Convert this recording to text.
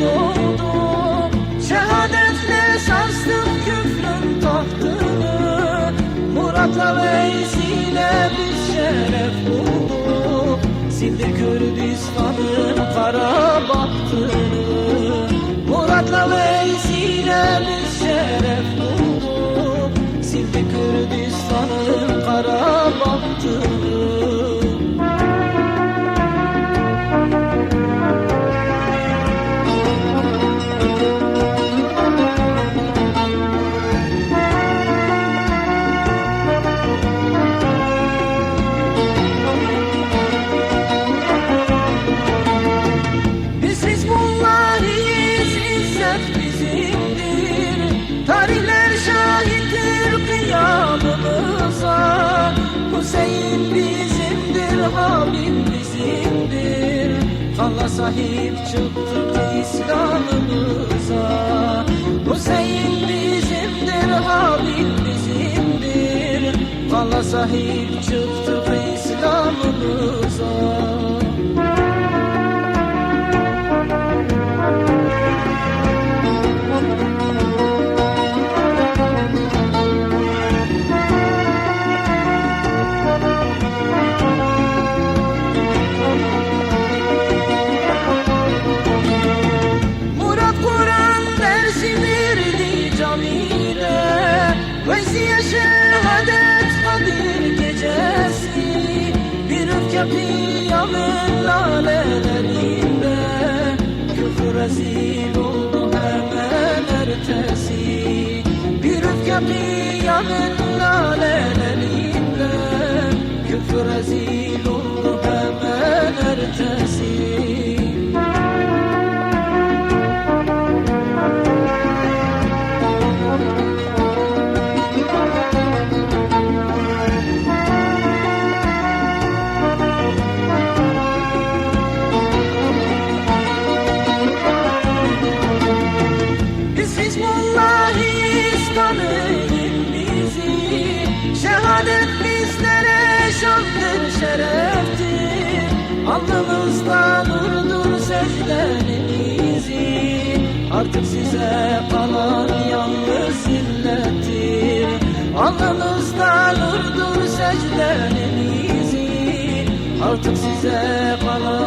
doğdum Şehadetle sarstım küfrün tahtını. Murat'la Veysi'yle biz şeref bulduk Sildi Kürdistan'ın kara bahtını Murat'la Veysi'yle biz şeref bulduk Sildi Kürdistan'ın kara bahtını izzet bizimdir. Tarihler şahittir kıyamımıza. Hüseyin bizimdir, Habib bizimdir. Kanla sahip çıktık İslam'ımıza. Hüseyin bizimdir, Habib bizimdir. Kanla sahip çıktık rezil oldu hemen ertesi Bir öfke kıyamet lalelerinde Küfür rezil oldu hemen ertesi Alnımızda nurdur secdenimizi Artık size kalan yalnız zillettir Alnımızda nurdur secdenimizi Artık size kalan